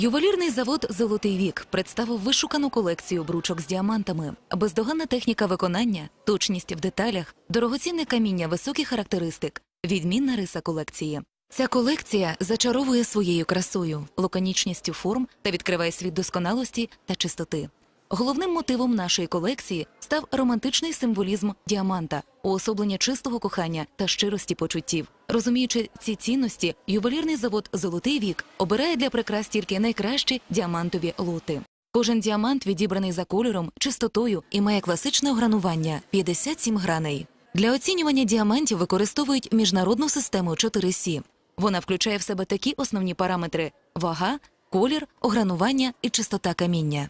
Ювелірний завод Золотий вік представив вишукану колекцію бручок з діамантами, бездоганна техніка виконання, точність в деталях, дорогоцінне каміння високих характеристик, відмінна риса колекції. Ця колекція зачаровує своєю красою, лаконічністю форм та відкриває світ досконалості та чистоти. Головним мотивом нашої колекції став романтичний символізм діаманта, уособлення чистого кохання та щирості почуттів. Розуміючи ці цінності, ювелірний завод Золотий вік обирає для прикрас тільки найкращі діамантові лоти. Кожен діамант відібраний за кольором, чистотою і має класичне огранування 57 граней. Для оцінювання діамантів використовують міжнародну систему 4С. Вона включає в себе такі основні параметри: вага, колір, огранування і чистота каміння.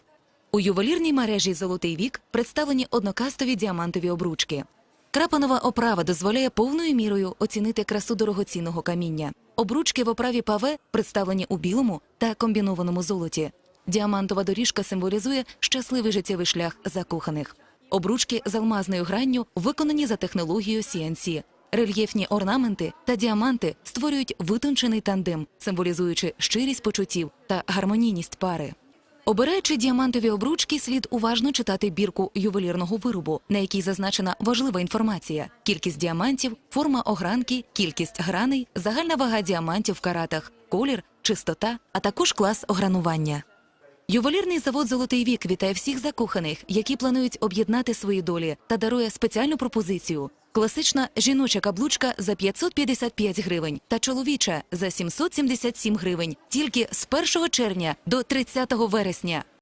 У ювелірній мережі Золотий вік представлені однокастові діамантові обручки. Крапанова оправа дозволяє повною мірою оцінити красу дорогоцінного каміння. Обручки в оправі паве представлені у білому та комбінованому золоті. Діамантова доріжка символізує щасливий життєвий шлях закоханих. Обручки з алмазною гранню виконані за технологією CNC. Рельєфні орнаменти та діаманти створюють витончений тандем, символізуючи щирість почуттів та гармонійність пари. Обираючи діамантові обручки, слід уважно читати бірку ювелірного виробу, на якій зазначена важлива інформація: кількість діамантів, форма огранки, кількість граней, загальна вага діамантів в каратах, колір, чистота, а також клас огранування. Ювелірний завод Золотий вік вітає всіх закоханих, які планують об'єднати свої долі та дарує спеціальну пропозицію. Класична жіноча каблучка за 555 гривень та чоловіча за 777 гривень тільки з 1 червня до 30 вересня.